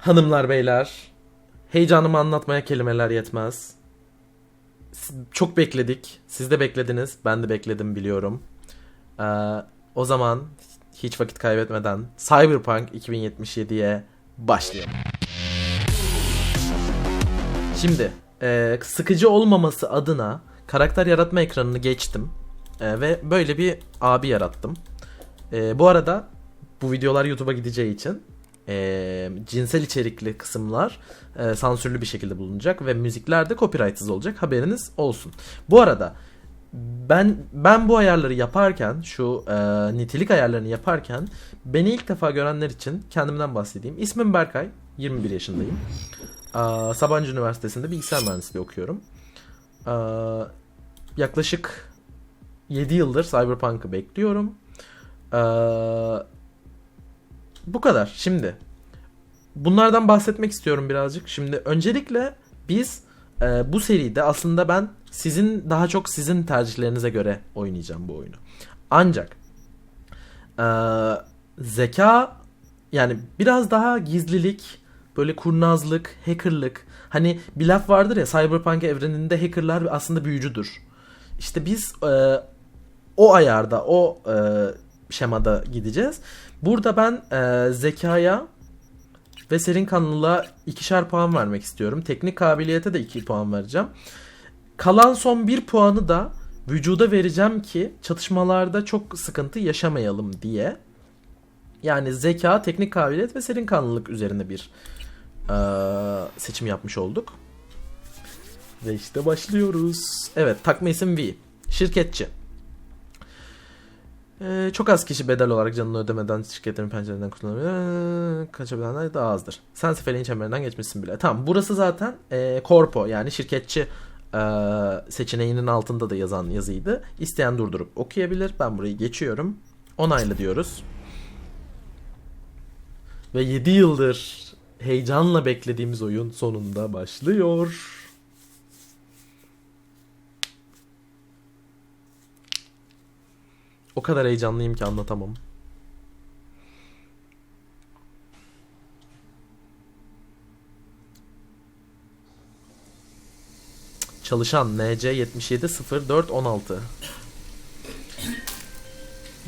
Hanımlar beyler, heyecanımı anlatmaya kelimeler yetmez. Çok bekledik. Siz de beklediniz. Ben de bekledim biliyorum. Ee, o zaman hiç vakit kaybetmeden Cyberpunk 2077'ye başlayalım. Şimdi e, sıkıcı olmaması adına karakter yaratma ekranını geçtim. E, ve böyle bir abi yarattım. E, bu arada bu videolar YouTube'a gideceği için e, cinsel içerikli kısımlar e, sansürlü bir şekilde bulunacak ve müzikler de copyrightsız olacak haberiniz olsun. Bu arada ben ben bu ayarları yaparken şu e, nitelik ayarlarını yaparken beni ilk defa görenler için kendimden bahsedeyim. İsmim Berkay, 21 yaşındayım. Aa, Sabancı Üniversitesi'nde bilgisayar mühendisliği okuyorum. Aa, yaklaşık 7 yıldır Cyberpunk'ı bekliyorum. Aa, bu kadar. Şimdi bunlardan bahsetmek istiyorum birazcık. Şimdi öncelikle biz e, bu seride aslında ben sizin daha çok sizin tercihlerinize göre oynayacağım bu oyunu. Ancak e, zeka yani biraz daha gizlilik, böyle kurnazlık, hackerlık. Hani bir laf vardır ya Cyberpunk evreninde hackerlar aslında büyücüdür. İşte biz e, o ayarda, o e, şemada gideceğiz. Burada ben e, zekaya ve serin kanlılığa ikişer puan vermek istiyorum. Teknik kabiliyete de 2 puan vereceğim. Kalan son 1 puanı da vücuda vereceğim ki çatışmalarda çok sıkıntı yaşamayalım diye. Yani zeka, teknik kabiliyet ve serin kanlılık üzerine bir e, seçim yapmış olduk. Ve işte başlıyoruz. Evet takma isim V. Şirketçi. Ee, çok az kişi bedel olarak canını ödemeden şirketlerin pencerelerinden kullanabilir. Ee, Kaçabilenler daha azdır. Sen sefeleyin çemberinden geçmişsin bile. Tamam burası zaten e, korpo yani şirketçi e, seçeneğinin altında da yazan yazıydı. İsteyen durdurup okuyabilir. Ben burayı geçiyorum. Onaylı diyoruz. Ve 7 yıldır heyecanla beklediğimiz oyun sonunda başlıyor. O kadar heyecanlıyım ki anlatamam. Çalışan NC 770416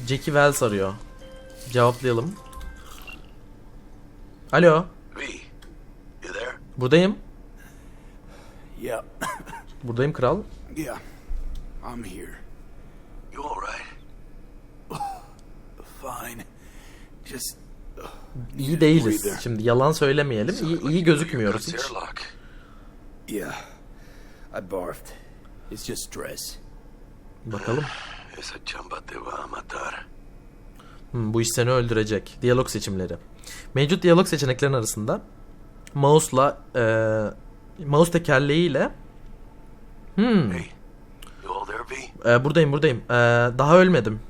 Jackie Wells arıyor. Cevaplayalım. Alo, V, you there? buradayım. Yeah, Buradayım kral. yeah, I'm here. You all right? Fine. Just İyi değiliz. Şimdi yalan söylemeyelim. İyi, iyi gözükmüyoruz hiç. yeah, I barfed. It's just stress. Bakalım. Hmm, bu iş seni öldürecek. Diyalog seçimleri. Mevcut diyalog seçeneklerin arasında mouse'la e, mouse tekerleğiyle hmm, Hey, you all there, V? e, buradayım buradayım. E, daha ölmedim.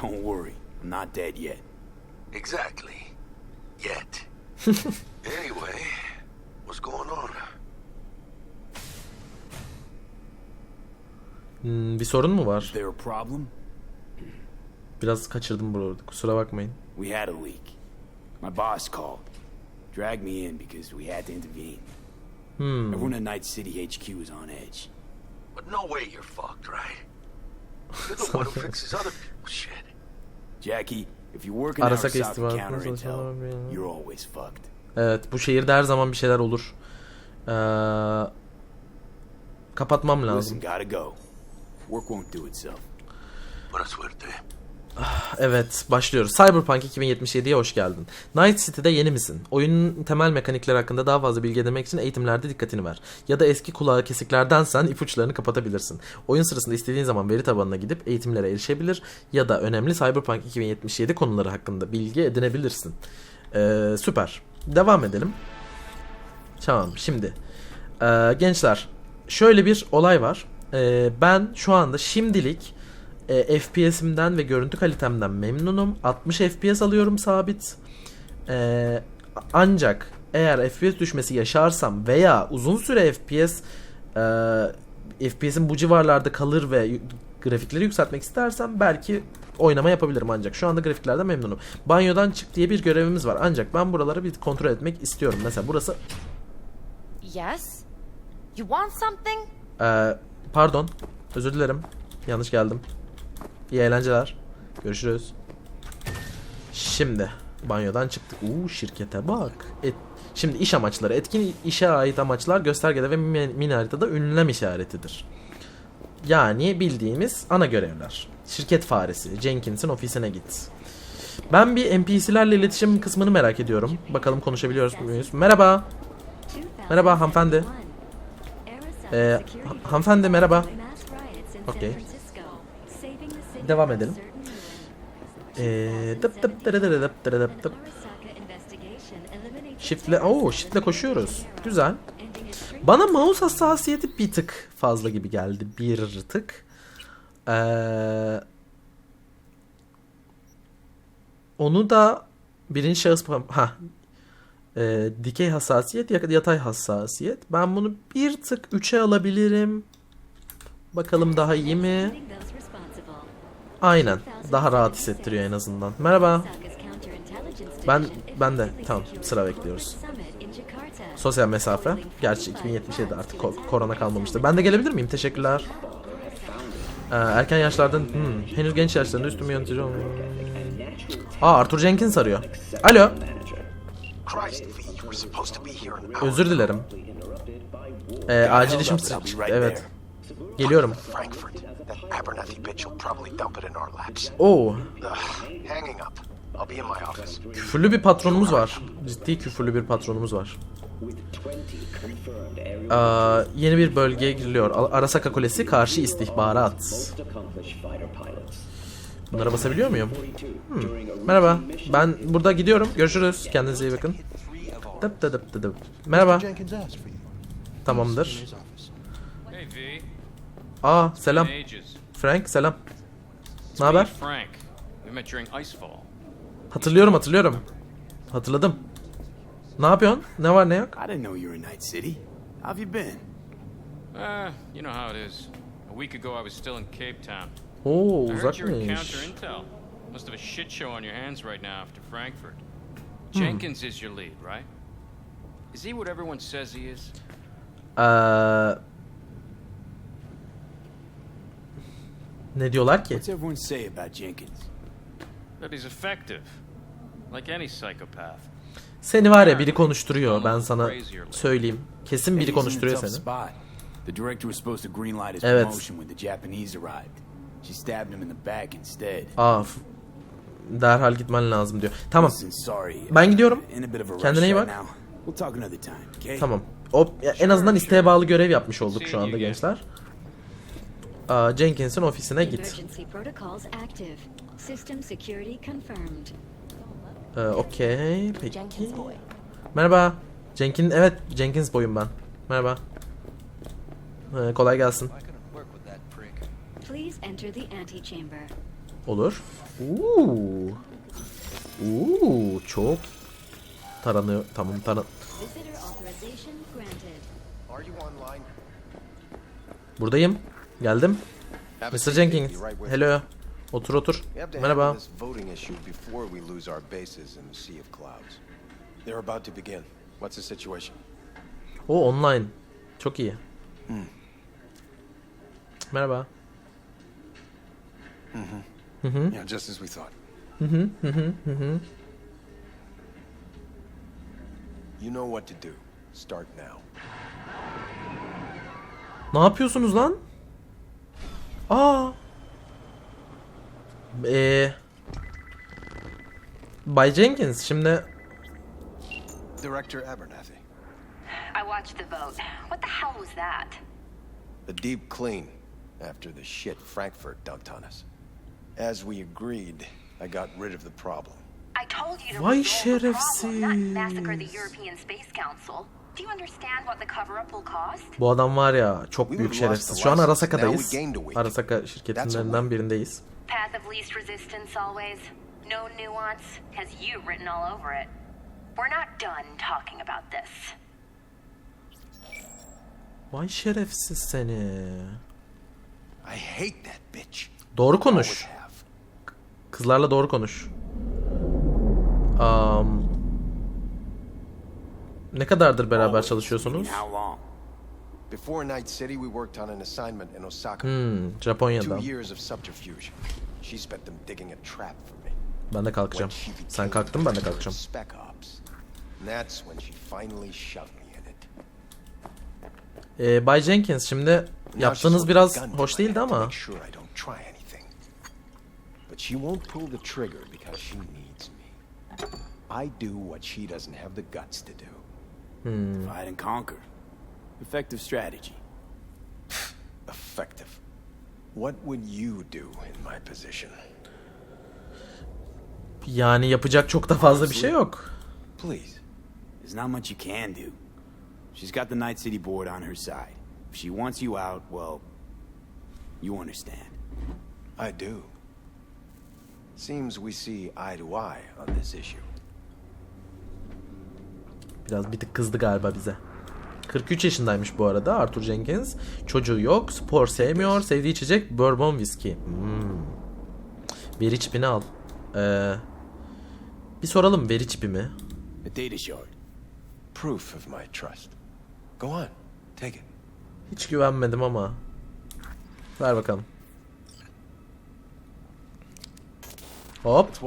Don't worry, I'm not dead yet. Exactly. Yet. anyway, what's going on? Hmm, bir sorun mu Is var? there a problem? Biraz kaçırdım burada. Kusura bakmayın. We had a leak. My boss called. Dragged me in because we had to intervene. Hmm. Everyone at Night City HQ is on edge. But no way you're fucked, right? You're the one who fixes other people's shit. Jackie, if you're working out Arasak South istihbarat Counter nasıl Intel, çalışmalar- you're always fucked. Evet bu şehirde her zaman bir şeyler olur. Ee, kapatmam lazım. Listen, gotta go. Work won't do itself. Buena suerte. Evet başlıyoruz. Cyberpunk 2077'ye hoş geldin. Night City'de yeni misin? Oyunun temel mekanikleri hakkında daha fazla bilgi edinmek için eğitimlerde dikkatini ver. Ya da eski kulağı kesiklerdensen ipuçlarını kapatabilirsin. Oyun sırasında istediğin zaman veri tabanına gidip eğitimlere erişebilir ya da önemli Cyberpunk 2077 konuları hakkında bilgi edinebilirsin. Ee, süper. Devam edelim. Tamam şimdi. Ee, gençler şöyle bir olay var. Ee, ben şu anda şimdilik e, FPS'imden ve görüntü kalitemden memnunum. 60 FPS alıyorum sabit. E, ancak eğer FPS düşmesi yaşarsam veya uzun süre FPS e, FPS'in bu civarlarda kalır ve grafikleri yükseltmek istersem belki oynama yapabilirim ancak şu anda grafiklerden memnunum. Banyodan çık diye bir görevimiz var ancak ben buraları bir kontrol etmek istiyorum. Mesela burası Yes? You want something? Ee, pardon. Özür dilerim. Yanlış geldim. İyi eğlenceler. Görüşürüz. Şimdi banyodan çıktık. Uuu şirkete bak. Et, şimdi iş amaçları. Etkin işe ait amaçlar göstergede ve min- mini haritada ünlem işaretidir. Yani bildiğimiz ana görevler. Şirket faresi. Jenkins'in ofisine git. Ben bir NPC'lerle iletişim kısmını merak ediyorum. Bakalım konuşabiliyoruz muyuz? Merhaba. Merhaba hanımefendi. Ee, ha- hanımefendi merhaba. Okey. Devam edelim. Ee, dıp dıp dırı dırı dıp dırı dıp dıp. Shift'le, oo shift'le koşuyoruz. Güzel. Bana mouse hassasiyeti bir tık fazla gibi geldi. Bir tık. Ee, onu da birinci şahıs ha ee, dikey hassasiyet ya yatay hassasiyet. Ben bunu bir tık 3'e alabilirim. Bakalım daha iyi mi? Aynen. Daha rahat hissettiriyor en azından. Merhaba. Ben ben de tamam sıra bekliyoruz. Sosyal mesafe. Gerçi 2077 artık ko- korona kalmamıştır. Ben de gelebilir miyim? Teşekkürler. Ee, erken yaşlardan hmm, henüz genç yaşlarında üstümü yönetici olmuyor. Aa Arthur Jenkins arıyor. Alo. Özür dilerim. Ee, acil işim evet. Geliyorum. Bitch will probably dump it in our laps. Ugh, hanging up. I'll be in my office. küfürlü bir patronumuz var. Ciddi küfürlü bir patronumuz var. Aa, yeni bir bölgeye giriliyor. Arasaka Kulesi karşı istihbarat. Bunlara basabiliyor muyum? Hmm, Merhaba. Ben burada gidiyorum. Görüşürüz. Kendinize iyi bakın. Dıp dıp dıp dıp. Merhaba. Tamamdır. Aa selam. Frank selam. Ne haber? me, Frank. We met during Icefall. Hatırlıyorum hatırlıyorum. Hatırladım. Ne yapıyorsun? Ne var ne yok? I didn't know you were in Night City. How have you been? Uh, you know how it is. A week ago I was still in Cape Town. Oo in uzakmış. Must have a shit show on your hands right now after Frankfurt. Jenkins is your lead, right? Is he what everyone says he is? Ee, ne diyorlar ki? What's everyone say about Jenkins? That he's effective. Like any psychopath. Seni var ya biri konuşturuyor ben sana söyleyeyim. Kesin biri konuşturuyor seni. The director was supposed to greenlight his Evet. promotion when the Japanese arrived. She stabbed him in the back instead. Aa, derhal gitmen lazım diyor. Tamam. Ben gidiyorum. Kendine iyi bak. Tamam. O, ya en azından isteğe bağlı görev yapmış olduk şu anda gençler. Aa, Jenkins'in ofisine git. Emergency protocols active. System security confirmed. Ee, Okey. Peki. Merhaba. Jenkins, evet Jenkins boyum ben. Merhaba. Ee, kolay gelsin. Please enter the antechamber. Olur. Uuu. Uuu çok taranıyor. Tamam taran. Visitor authorization granted. Are you online? Buradayım. Geldim. Mr. Jenkins. Hello. Otur otur. We Merhaba. handle this voting issue before we lose our bases in the Sea of Clouds. They're about to begin. What's the situation? O online. Çok iyi. Merhaba. Yeah, just as we thought. You know what to do. Start now. Ne yapıyorsunuz lan? Oh. Aa. Eee. Bay Jenkins şimdi Director Abernathy. I watched the vote. What the hell was that? A deep clean after the shit Frankfurt dumped on us. As we agreed, I got rid of the problem. I told you to Vay resolve the problem, not massacre the. European Space Council. Do you understand what the cover-up will cost? bu adam var ya çok büyük şerefsiz. the Şu an. Arasaka'dayız. Now we gained a week. Arasaka That's a şirketlerinden birindeyiz. Path of least resistance always. No nuance. Has you written all over it. We're not done talking about this. Vay şerefsiz seni. I hate that bitch. Doğru konuş. Kızlarla doğru konuş. Am, ne kadardır beraber çalışıyorsunuz? Before Night City, we worked on an assignment in Osaka. Hmm, Two Japonya'dan. years of subterfuge. She spent them digging a trap for me. Ben de kalkacağım. Sen kalktın ben de kalkacağım. Spec ops. And that's when she finally shoved me in it. Ee, Bay Jenkins şimdi yaptığınız biraz hoş değildi ama. But she won't pull the trigger because she needs me. I do what she doesn't have the guts to do. Hmm. Divide and conquer. Effective strategy. Effective. What would you do in my position? yani yapacak çok da fazla bir şey yok. Please. There's not much you can do. She's got the Night City board on her side. If she wants you out, well, you understand. I do. Seems we see eye to eye on this issue. Biraz bir tık kızdı galiba bize. 43 yaşındaymış bu arada Arthur Jenkins. Çocuğu yok, spor sevmiyor, sevdiği içecek bourbon whisky. Hmm. Veri çipini al. Ee, bir soralım veri çipi mi? Proof of my trust. Go on. Take it. Hiç güvenmedim ama. Ver bakalım. Hop.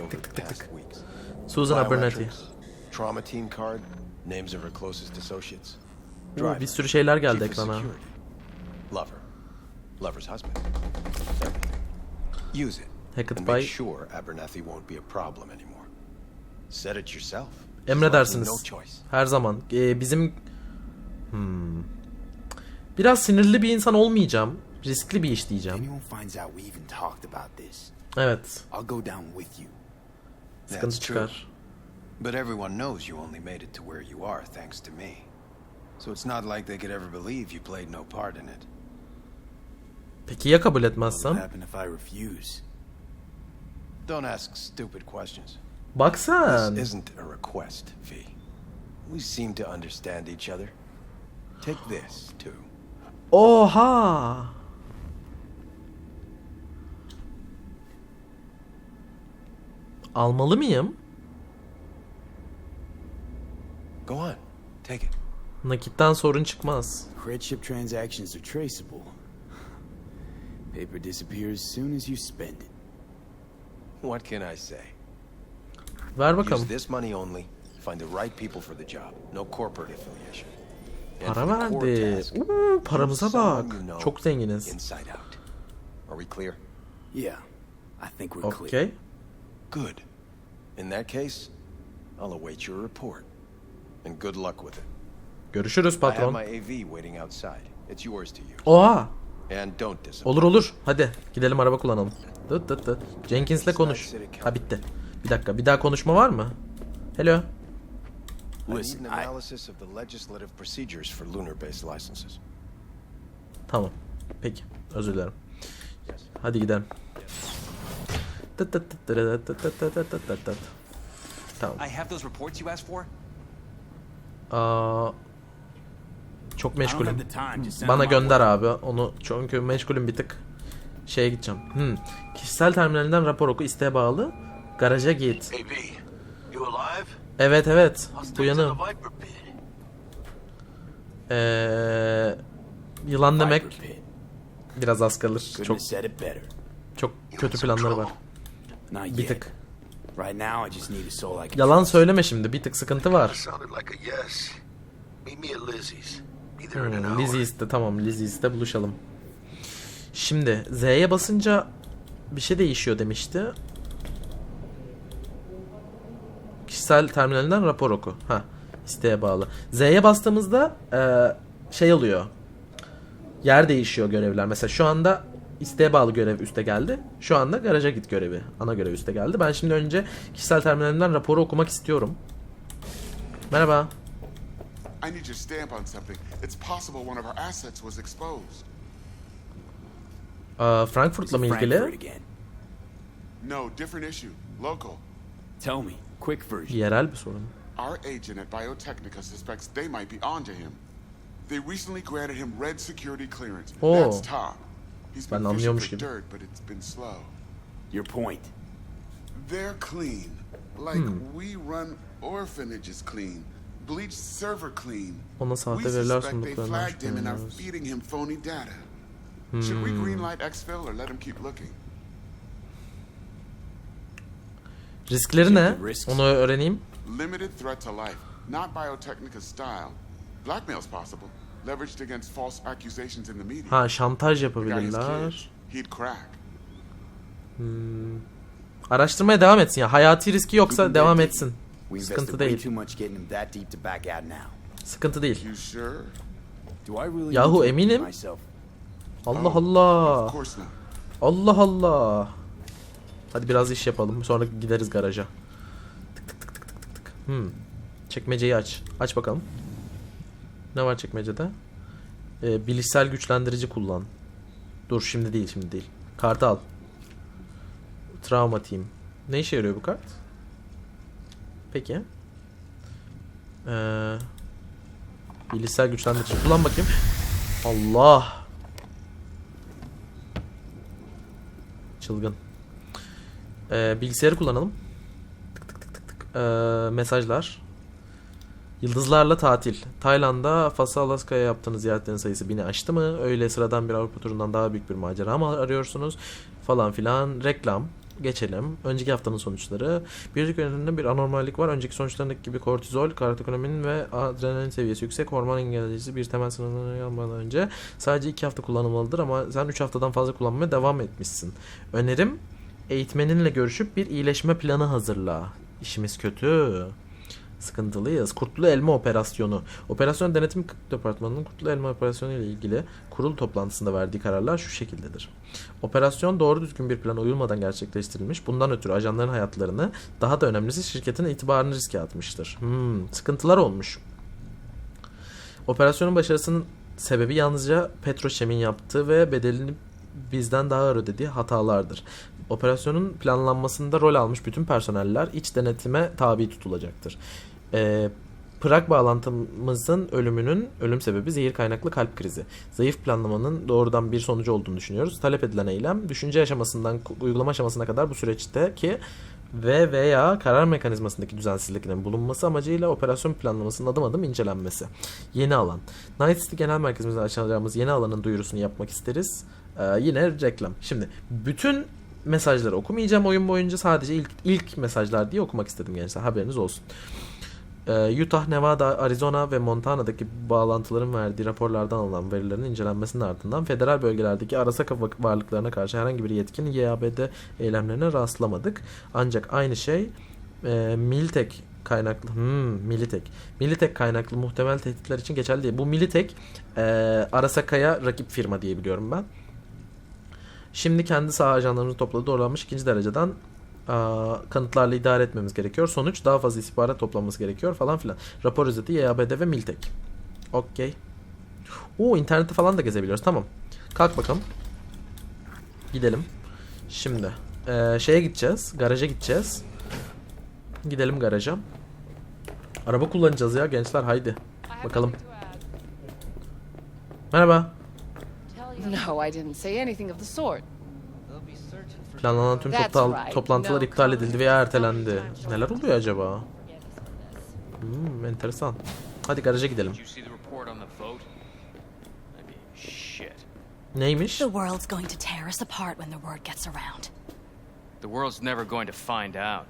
Over the past weeks. Susan Abernathy. Trauma team card, names of her closest associates. Oo, bir sürü şeyler geldi ekrana. Lover. Lover's husband. Use it. Hackett and make sure Abernathy won't be a problem anymore. Set it yourself. Emredersiniz. Her zaman. Ee, bizim... Hmm. Biraz sinirli bir insan olmayacağım. Riskli bir iş diyeceğim. Evet. I'll go down with you. Sıkıntı çıkar. But everyone knows you only made it to where you are thanks to me. So it's not like they could ever believe you played no part in it. Peki ya kabul What etmezsem? happen if I refuse? Don't ask stupid questions. Bak This isn't a request, V. We seem to understand each other. Take this, too. Oha. Almalı mıyım? Go on. Take it. Nakitten sorun çıkmaz. Credit ship transactions are traceable. Paper disappears as soon as you spend it. What can I say? Ver Use bakalım. this money only. Find the right people for the job. No corporate affiliation. Para verdi. Uuu, paramıza use bak. Çok zenginiz. Inside out. Are we clear? Yeah, I think we're clear. Okey. Good. In that case, I'll await your report. And good luck with it. Görüşürüz I have patron. my AV waiting outside. It's yours to use. Oha. And don't disappoint. Olur olur. Hadi gidelim araba kullanalım. Dıt dıt dıt. Jenkins'le konuş. Ha bitti. Bir dakika. Bir daha konuşma var mı? Hello. Listen, I, analysis of the legislative procedures for lunar-based licenses. Tamam. Peki. Özür dilerim. Hadi gidelim. Tamam. I have those reports you asked for. Aa, çok meşgulüm. Bana gönder abi. Onu çünkü meşgulüm bir tık. Şeye gideceğim. Hmm. Kişisel terminalinden rapor oku isteğe bağlı. Garaja git. Evet evet. Uyanım. Ee, yılan demek biraz az kalır. Çok çok kötü planları var. Bir tık. Right now, I just need a soul I can Yalan trust. söyleme şimdi. Bir tık sıkıntı var. sounded like a yes. Meet me at Lizzie's. Be there in an Hmm. Lizzie's'te tamam Lizzie's'te buluşalım. Şimdi Z'ye basınca bir şey değişiyor demişti. Kişisel terminalinden rapor oku. Ha, isteğe bağlı. Z'ye bastığımızda eee, şey oluyor. Yer değişiyor görevler. Mesela şu anda isteğe bağlı görev üste geldi. Şu anda garaja git görevi. Ana görev üste geldi. Ben şimdi önce kişisel terminalimden raporu okumak istiyorum. Merhaba. I need your stamp on something. It's possible one of our assets was exposed. Aa, Frankfurt'la mı ilgili? No, different issue. Local. Tell me, quick version. Yerel bir sorun. Our agent at Biotechnica suspects they might be onto him. They recently granted him red security clearance. Oh. That's top. He's Ben anlıyormuş gibi. dirt, but it's been slow. Your point. They're clean. Like we run orphanages clean. Bleach server clean. Ona sahte we veriler suspect they sunduklarından flagged him and are şüpheleniyoruz. feeding him phony data. Should we greenlight exfil or let him keep looking? Riskleri ne? Onu öğreneyim. Limited threat to life, not Biotechnica style. Blackmail's possible, leveraged against false accusations in the media. Ha şantaj yapabilirler. He'd crack. Araştırmaya devam etsin ya. Hayati riski yoksa devam etsin. Sıkıntı değil. Sıkıntı değil. Yahu, eminim. Allah Oh, Allah. Allah Allah. Hadi biraz iş yapalım. Sonra gideriz garaja. Tık tık tık tık tık tık tık. Hmm. Çekmeceyi aç. Aç bakalım. Ne var çekmecede? Ee, bilişsel güçlendirici kullan. Dur şimdi değil şimdi değil. Kartı al. Travma team. Ne işe yarıyor bu kart? Peki. Ee, bilişsel güçlendirici kullan bakayım. Allah. Çılgın. Ee, bilgisayarı kullanalım. Tık tık tık tık tık. Ee, mesajlar. Yıldızlarla tatil. Tayland'da Fas'a Alaska'ya yaptığınız ziyaretlerin sayısı bini aştı mı? Öyle sıradan bir Avrupa turundan daha büyük bir macera mı arıyorsunuz? Falan filan. Reklam. Geçelim. Önceki haftanın sonuçları. Biyolojik yönelimde bir anormallik var. Önceki sonuçlarındaki gibi kortizol, karotekonomin ve adrenalin seviyesi yüksek. Hormon engelleyicisi bir temel sınırlarına almadan önce sadece 2 hafta kullanılmalıdır ama sen 3 haftadan fazla kullanmaya devam etmişsin. Önerim eğitmeninle görüşüp bir iyileşme planı hazırla. İşimiz kötü. Sıkıntılıyız. Kurtlu Elma Operasyonu. Operasyon Denetim Departmanı'nın Kurtlu Elma Operasyonu ile ilgili kurul toplantısında verdiği kararlar şu şekildedir. Operasyon doğru düzgün bir plana uyulmadan gerçekleştirilmiş. Bundan ötürü ajanların hayatlarını, daha da önemlisi şirketin itibarını riske atmıştır. Hmm, sıkıntılar olmuş. Operasyonun başarısının sebebi yalnızca Petrochem'in yaptığı ve bedelini bizden daha ağır ödediği hatalardır. Operasyonun planlanmasında rol almış bütün personeller iç denetime tabi tutulacaktır. Ee, Prag bağlantımızın ölümünün ölüm sebebi zehir kaynaklı kalp krizi. Zayıf planlamanın doğrudan bir sonucu olduğunu düşünüyoruz. Talep edilen eylem düşünce aşamasından uygulama aşamasına kadar bu süreçteki ve veya karar mekanizmasındaki düzensizliklerin bulunması amacıyla operasyon planlamasının adım adım incelenmesi. Yeni alan. Night City Genel Merkezimizde açacağımız yeni alanın duyurusunu yapmak isteriz. Ee, yine reklam. Şimdi bütün mesajları okumayacağım oyun boyunca sadece ilk ilk mesajlar diye okumak istedim gençler haberiniz olsun. Ee, Utah, Nevada, Arizona ve Montana'daki bağlantıların verdiği raporlardan alınan verilerin incelenmesinin ardından federal bölgelerdeki arasa varlıklarına karşı herhangi bir yetkinin YABD eylemlerine rastlamadık. Ancak aynı şey e, Miltek kaynaklı hmm, Militek. Militek kaynaklı muhtemel tehditler için geçerli değil. Bu Militek e, Arasaka'ya rakip firma diye biliyorum ben. Şimdi kendi saha ajanlarımızı topladığı doğrulanmış ikinci dereceden kanıtlarla idare etmemiz gerekiyor. Sonuç daha fazla istihbarat toplanması gerekiyor falan filan. Rapor özeti YABD ve Miltek. Okey. Oo internette falan da gezebiliyoruz. Tamam. Kalk bakalım. Gidelim. Şimdi eee, şeye gideceğiz. Garaja gideceğiz. Gidelim garaja. Araba kullanacağız ya gençler haydi. Bakalım. Merhaba. No, I didn't say anything of the sort. Planlanan tüm right. toplantılar iptal edildi veya ertelendi. Neler oluyor acaba? Hmm, enteresan. Hadi garaja gidelim. Neymiş? The world's going to tear us apart when the word gets around. The world's never going to find out.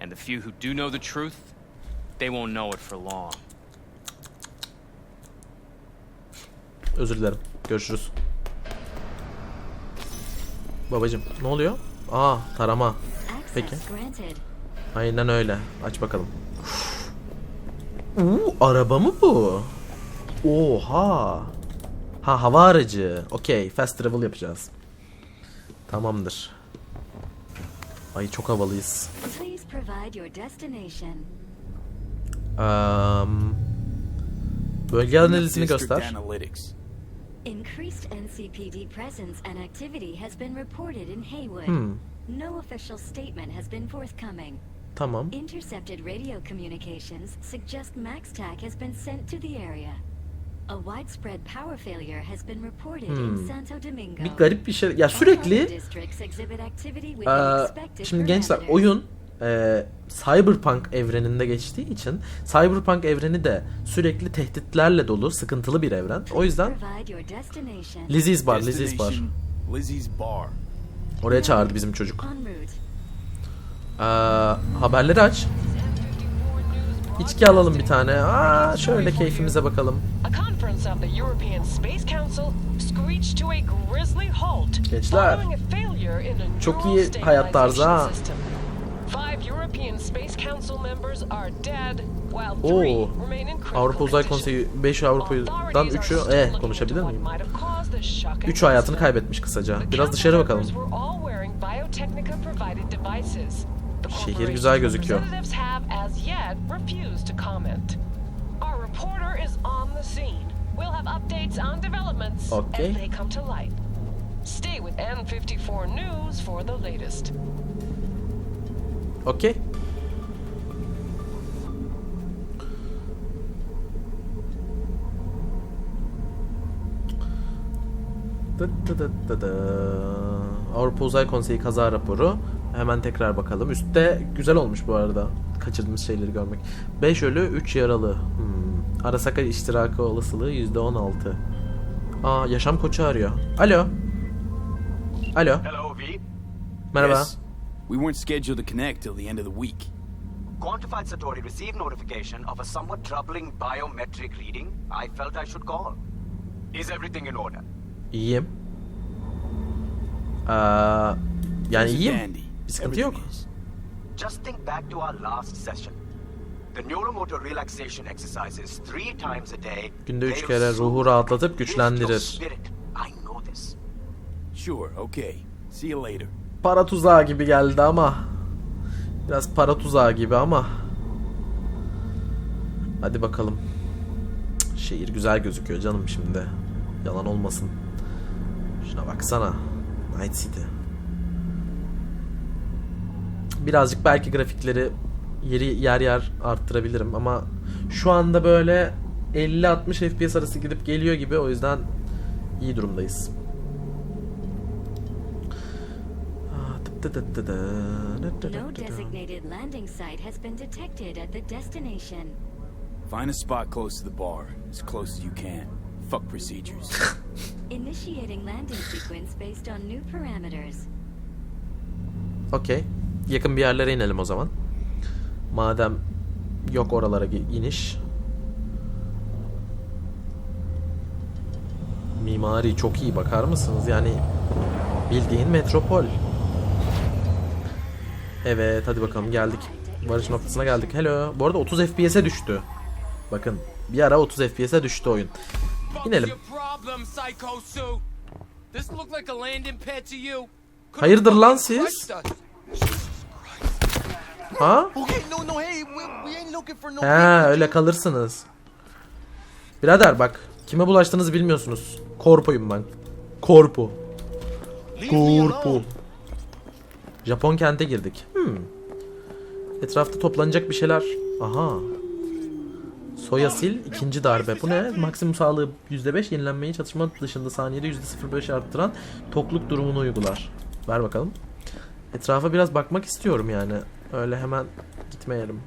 And the few who do know the truth, they won't know it for long. Özür dilerim. Görüşürüz. Babacım ne oluyor? Aa tarama. Peki. Aynen öyle. Aç bakalım. Uuu araba mı bu? Oha. Ha hava aracı. Okey fast travel yapacağız. Tamamdır. Ay çok havalıyız. Um, bölge analizini göster. Increased NCPD presence and activity has been reported in Haywood. Hmm. No official statement has been forthcoming. Tamam. Intercepted radio communications suggest MaxTac has been sent to the area. A widespread power failure has been reported Hmm. in Santo Domingo. Bir garip bir şey. Ya sürekli other districts exhibit activity within Ee, expected şimdi gençler oyun e, Cyberpunk evreninde geçtiği için Cyberpunk evreni de sürekli tehditlerle dolu, sıkıntılı bir evren. O yüzden. Lizzie's Bar, Lizzie's Bar. Destination, Lizzie's Bar. Oraya çağırdı bizim çocuk. Ee, haberleri aç. İçki alalım bir tane. Aa, şöyle keyfimize bakalım. Gençler, çok iyi hayat tarzı ha. Oo. Avrupa Uzay. Konseyi 5 Avrupa'dan Authorities are 3'ü still e konuşabilir miyim? what might have caused this shocking 3 hayatını kaybetmiş kısaca. Biraz dışarı bakalım. Şehir güzel gözüküyor. representatives have as yet refused to comment. Our reporter is on the scene. We'll have updates on developments Okay. as they come to light. Stay with N54 News for the latest. Okey. Avrupa Uzay Konseyi kaza raporu. Hemen tekrar bakalım. Üstte güzel olmuş bu arada. Kaçırdığımız şeyleri görmek. 5 ölü 3 yaralı. Hmm. Arasaka iştirakı olasılığı %16. Aa yaşam koçu arıyor. Alo. Alo. Hello, V. Merhaba. Yes. We weren't scheduled to connect till the end of the week. Quantified Satori received notification of a somewhat troubling biometric reading. I felt I should call. Is everything in order? İyiyim. Aa, yani It's iyiyim. dandy. Bir sıkıntı yok. Is. Just think back to our last session. The neuromotor relaxation exercises three times a day. Günde üç kere ruhu soothe rahatlatıp and lift your güçlendirir. spirit. I know this. Sure, okay. See you later. Para tuzağı gibi geldi ama. Biraz para tuzağı gibi ama. Hadi bakalım. Şehir güzel gözüküyor canım şimdi. Yalan olmasın. Şuna baksana. Night City. Birazcık belki grafikleri yeri yer yer arttırabilirim ama şu anda böyle 50-60 FPS arası gidip geliyor gibi o yüzden iyi durumdayız. No designated landing site has been detected at the destination. Find a spot close to the bar, as close as you can. Fuck procedures. Initiating landing sequence based on new parameters. Okey. Yakın bir yerlere inelim o zaman. Madem yok oralara iniş. Mimari çok iyi bakar mısınız? Yani bildiğin metropol. Evet hadi bakalım geldik. Varış noktasına geldik. Hello. Bu arada 30 FPS'e düştü. Bakın bir ara 30 FPS'e düştü oyun. İnelim. Hayırdır lan siz? Ha? He öyle kalırsınız. Birader bak kime bulaştığınızı bilmiyorsunuz. Korpoyum ben. Korpo. Korpo. Japon kente girdik. Hmm. Etrafta toplanacak bir şeyler. Aha. Soya sil ikinci darbe. Bu ne? Maksimum sağlığı %5 yenilenmeyi çatışma dışında saniyede %0.5 arttıran tokluk durumunu uygular. Ver bakalım. Etrafa biraz bakmak istiyorum yani. Öyle hemen gitmeyelim.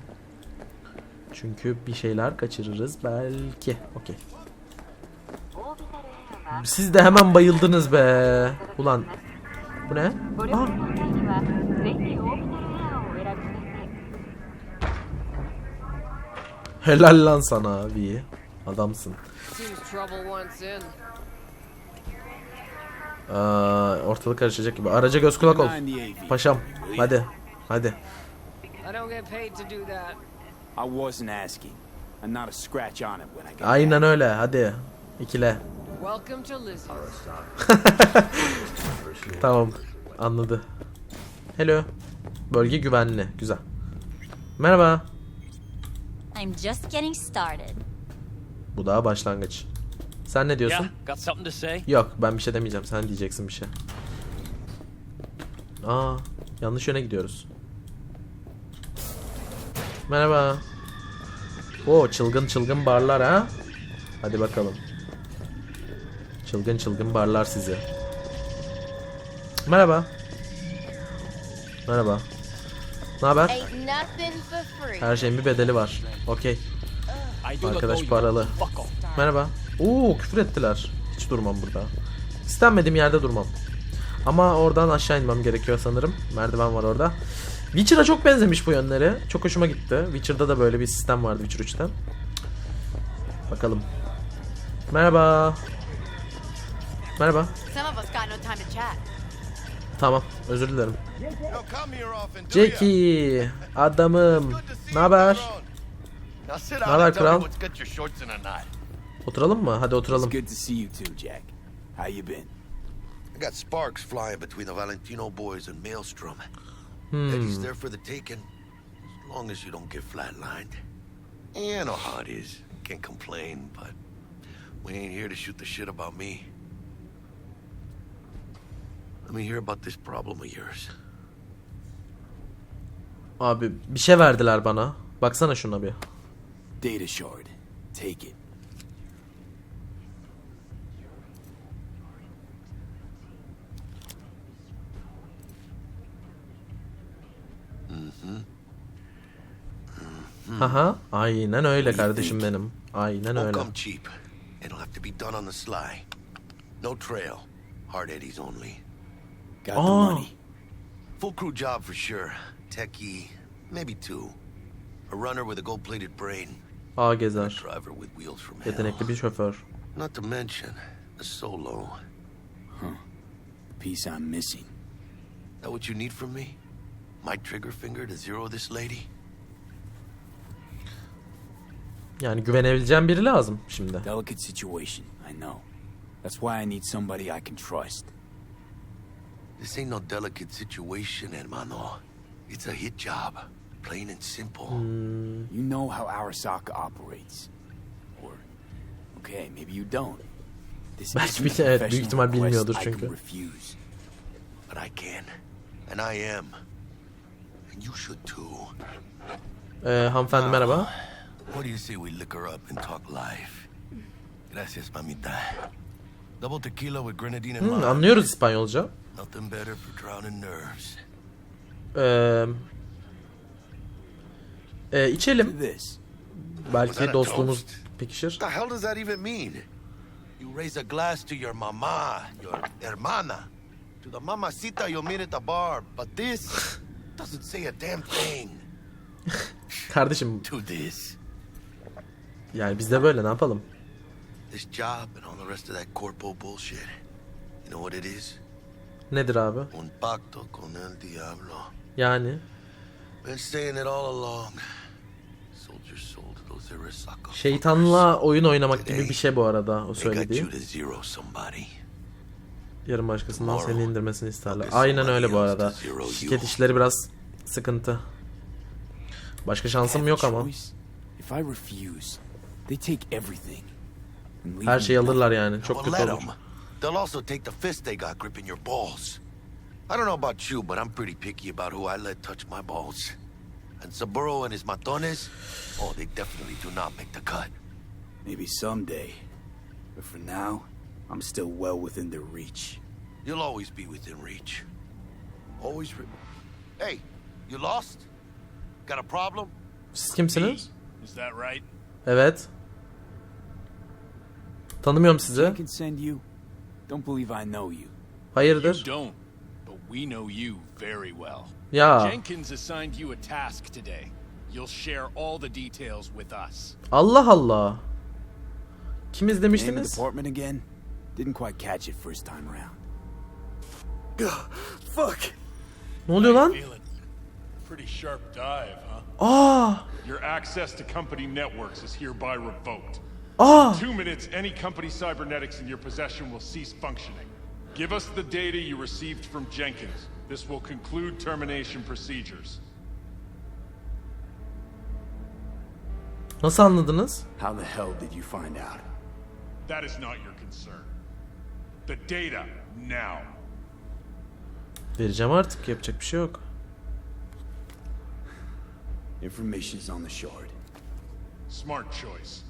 Çünkü bir şeyler kaçırırız belki. Okey. Siz de hemen bayıldınız be. Ulan. Bu ne? Aa. Helal lan sana abi. Adamsın. Aa, ortalık karışacak gibi. Araca göz kulak ol. Paşam. Hadi. Hadi. Aynen öyle. Hadi. İkile. Welcome to Lizzie. Tamam. Anladı. Hello. Bölge güvenli. Güzel. Merhaba. I'm just getting started. Bu daha başlangıç. Sen ne diyorsun? got something to say? Yok ben bir şey demeyeceğim. Sen diyeceksin bir şey. Aa, yanlış yöne gidiyoruz. Merhaba. Oo çılgın çılgın barlar ha. Hadi bakalım. Çılgın çılgın barlar sizi. Merhaba. Merhaba. Ne haber? Her şeyin bir bedeli var. Okey. Arkadaş paralı. Merhaba. Oo küfür ettiler. Hiç durmam burada. İstenmediğim yerde durmam. Ama oradan aşağı inmem gerekiyor sanırım. Merdiven var orada. Witcher'a çok benzemiş bu yönleri. Çok hoşuma gitti. Witcher'da da böyle bir sistem vardı Witcher 3'te. Bakalım. Merhaba. Merhaba. Some of us got no time to chat. Tamam. Özür dilerim. Jackie. Adamım. Ne haber? Ne haber kral? Oturalım mı? Hadi oturalım. I got sparks flying between the Valentino boys and Maelstrom. Hmm. Eddie's there for the taking, as long as you don't get flatlined. Yeah, I know how it is. Can't complain, but we ain't here to shoot the shit about me. Let me hear about this problem of yours. Abi bir şey verdiler bana. Baksana şuna bir. Data shard. Take it. Aha. Aynen öyle kardeşim benim. Aynen öyle. It'll have to be done on the sly. No trail. Hard Eddies only. Got the Oh. money. Full crew job for sure. Techie, maybe two. A runner with a gold-plated brain. A gezer. driver with wheels from hell. Yetenekli bir şoför. Not to mention a solo. The piece I'm missing. That what you need from me? My trigger finger to zero this lady? Yani güvenebileceğim biri lazım şimdi. Delicate situation, I know. That's why I need somebody I can trust. This ain't no delicate situation, hermano. It's a hit job. Plain and simple. You know how Arasaka operates. Or, okay, maybe you don't. This Belki isn't bir- a evet, büyük professional ihtimal bilmiyordur I can çünkü. refuse. But I can. And I am. And you should too. Ee, hanımefendi merhaba. What do you say we liquor up and talk life? Gracias, mamita. Double tequila with grenadine and Hmm, lime. anlıyoruz İspanyolca. Nothing better for drowning nerves. Ee, e, içelim. This. Belki dostluğumuz pekişir. What the hell does that even mean? You raise a glass to your mama, your hermana. To the mamacita you'll meet at the bar. But this doesn't say a damn thing. Kardeşim To this. yani biz de böyle ne yapalım? This job and all the rest of that corpo bullshit. You know what it is? Nedir abi? Un pacto con el diablo. Yani Been saying it all along. Sold your soul to those Arasaka şeytanla oyun oynamak gibi bir şey bu arada o söylediği. Yarın başkasından seni indirmesini isterler. Aynen öyle bu arada. Şirket işleri biraz sıkıntı. Başka şansım yok ama. If I refuse, they take everything. And leave Her me şeyi nothing. alırlar yani. Çok kötü let olur. 'em. They'll also take the fist they got gripping your balls. I don't know about you, but I'm pretty picky about who I let touch my balls. And Saburo and his matones, oh, they definitely do not make the cut. Maybe someday. But for now, I'm still well within their reach. You'll always be within reach. Always. Re- hey, you lost? Got a problem? Siz kimsiniz? Is that right? Evet. You. You Hayırdır? don't, but we know you very well. Ya Jenkins assigned you a task today. You'll share all the details with us. Allah Allah. Kim izlemiştiniz? department again? Didn't quite catch it first time around. Fuck! Ne oluyor lan? Pretty sharp dive, huh? Aa! Your access to company networks is hereby revoked. Aa! Two minutes, any company cybernetics in your possession will cease functioning. Give us the data you received from Jenkins. This will conclude termination procedures. Nasıl anladınız? How the hell did you find out? That is not your concern. The data, now. Vereceğim artık. Yapacak bir şey yok. Information's on the shard. Smart choice.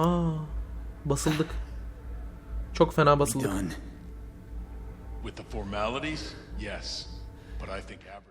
Aa, basıldık. Çok fena basıldık. With the formalities, yes. But I think average.